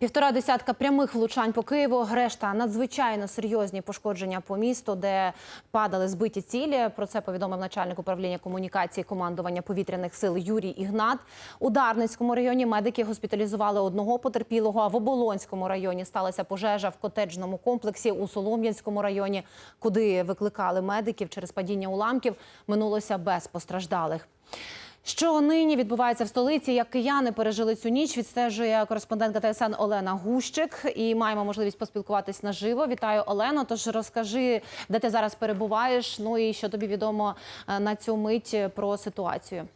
Півтора десятка прямих влучань по Києву. Решта надзвичайно серйозні пошкодження по місту, де падали збиті цілі. Про це повідомив начальник управління комунікації командування повітряних сил Юрій Ігнат. У Дарницькому районі медики госпіталізували одного потерпілого. А в Оболонському районі сталася пожежа в котеджному комплексі у Солом'янському районі, куди викликали медиків через падіння уламків. Минулося без постраждалих. Що нині відбувається в столиці? Як кияни пережили цю ніч? Відстежує кореспондентка ТСН Олена Гущик. І маємо можливість поспілкуватись наживо. Вітаю, Олено. Тож розкажи, де ти зараз перебуваєш. Ну і що тобі відомо е, на цю мить про ситуацію.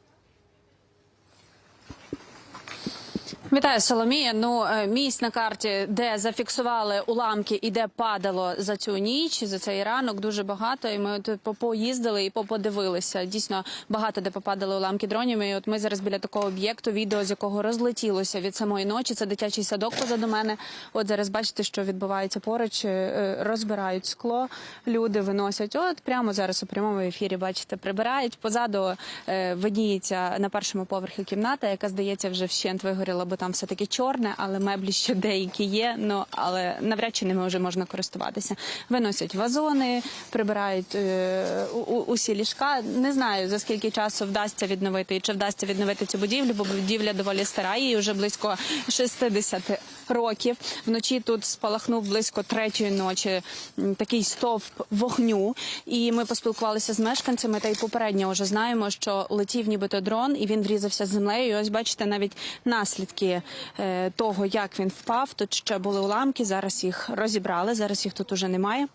Вітаю, Соломія. Ну, е, місць на карті, де зафіксували уламки і де падало за цю ніч, за цей ранок, дуже багато. І ми от по- поїздили і поподивилися. Дійсно, багато де попадали уламки дронів. І от ми зараз біля такого об'єкту, відео з якого розлетілося від самої ночі. Це дитячий садок позаду мене. От зараз бачите, що відбувається поруч. Е, Розбирають скло, люди виносять. От прямо зараз у прямому ефірі, бачите, прибирають. Позаду е, видніється на першому поверхі кімната, яка здається вже вщент вигоріла, бо все таки чорне, але меблі ще деякі є. Ну але навряд чи ними вже можна користуватися. Виносять вазони, прибирають е, у- усі ліжка. Не знаю за скільки часу вдасться відновити і чи вдасться відновити цю будівлю, бо будівля доволі стара, їй вже близько 60 років. Вночі тут спалахнув близько третьої ночі такий стовп вогню. І ми поспілкувалися з мешканцями. Та й попередньо вже знаємо, що летів нібито дрон, і він врізався з землею. І ось бачите навіть наслідки е, того, як він впав. Тут ще були уламки. Зараз їх розібрали. Зараз їх тут уже немає.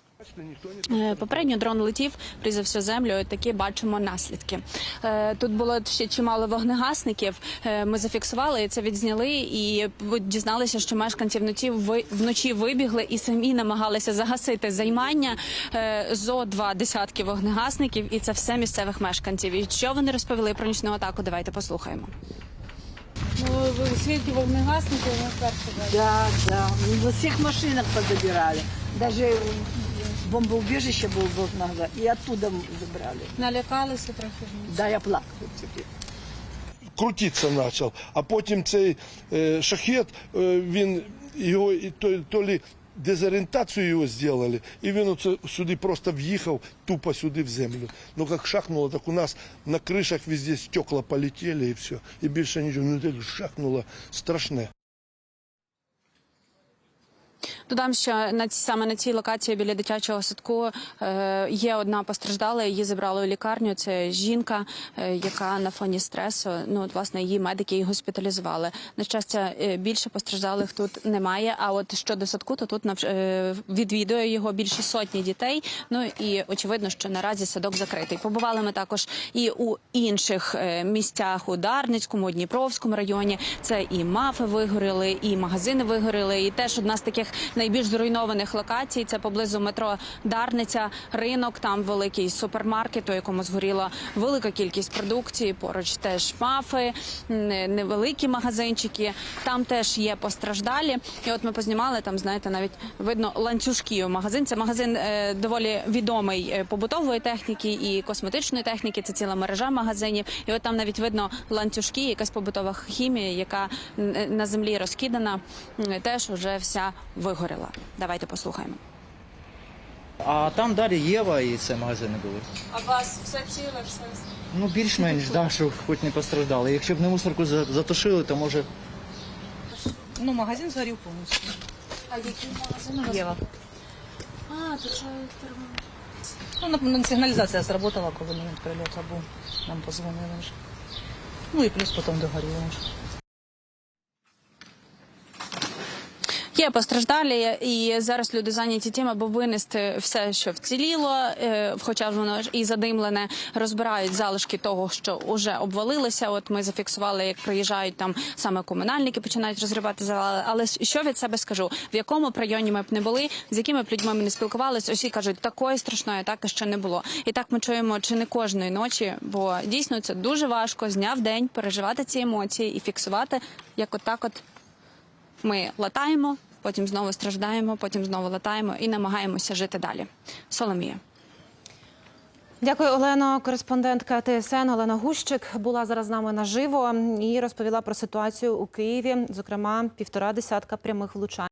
Е, Попередньо дрон летів, врізався в землю. Такі бачимо наслідки. Е, Тут було ще чимало вогнегасників. Е, Ми зафіксували це відзняли. І дізналися, що мешканці вночі вночі вибігли і самі намагалися загасити займання зо два десятки вогнегасників, і це все місцевих мешканців. І що вони розповіли про нічну атаку? Давайте послухаємо. Ну, свідки вогнегасників ми вперше. Да, да. Ну, За всех машинах позабирали. Даже бомбоубежище был много, и оттуда забрали. Налякалися трохи. Да, я плакала теперь. крутитися почав. А потім цей е, шахет, е, він його і то, то лі дезорієнтацію його зробили, і він оце сюди просто в'їхав тупо сюди в землю. Ну як шахнуло, так у нас на кришах везде стекла полетіли і все. І більше нічого. Ну так шахнуло страшне. Додам, що на ці саме на цій локації біля дитячого садку е, є одна постраждала. Її забрали у лікарню. Це жінка, е, яка на фоні стресу. Ну от власне її медики і госпіталізували. На щастя, е, більше постраждалих тут немає. А от щодо садку, то тут відвідує його більше сотні дітей. Ну і очевидно, що наразі садок закритий. Побували ми також і у інших місцях у Дарницькому, Дніпровському районі. Це і мафи вигоріли, і магазини вигоріли. І теж одна з таких найбільш зруйнованих локацій. Це поблизу метро Дарниця, ринок. Там великий супермаркет, у якому згоріла велика кількість продукції. Поруч теж мафи, невеликі магазинчики. Там теж є постраждалі. І от ми познімали там, знаєте, навіть видно ланцюжки у магазин. Це магазин е, доволі відомий е, побутової техніки і косметичної техніки. Це ціла мережа магазинів. І от там навіть видно ланцюжки, якась побутова хімія, яка е, на землі розкидана, теж вже вся вигоріла. Давайте послухаємо. А там далі Єва і це магазини були. А вас все ціле, все. Ну, більш-менш, да, щоб хоч не постраждали. Якщо б не мусорку за- затушили, то може. Ну, магазин згорів повністю. А який магазин у вас? Єва. А, то це Ну, напевно, сигналізація зработала, коли момент прильоту був. Нам позвонили вже. Ну і плюс потім догоріло вже. Є постраждалі, і зараз люди зайняті тим, аби винести все, що вціліло, е, хоча воно і задимлене, розбирають залишки того, що вже обвалилося. От ми зафіксували, як приїжджають там саме комунальники, починають розгрібати завали. Але що від себе скажу? В якому районі ми б не були, з якими б людьми ми не спілкувалися, усі кажуть, такої страшної атаки ще не було. І так ми чуємо чи не кожної ночі, бо дійсно це дуже важко з дня в день переживати ці емоції і фіксувати, як отак, от ми латаємо, потім знову страждаємо, потім знову латаємо і намагаємося жити далі. Соломія. Дякую, Олено. Кореспондентка ТСН Олена Гущик була зараз з нами наживо і розповіла про ситуацію у Києві. Зокрема, півтора десятка прямих влучань.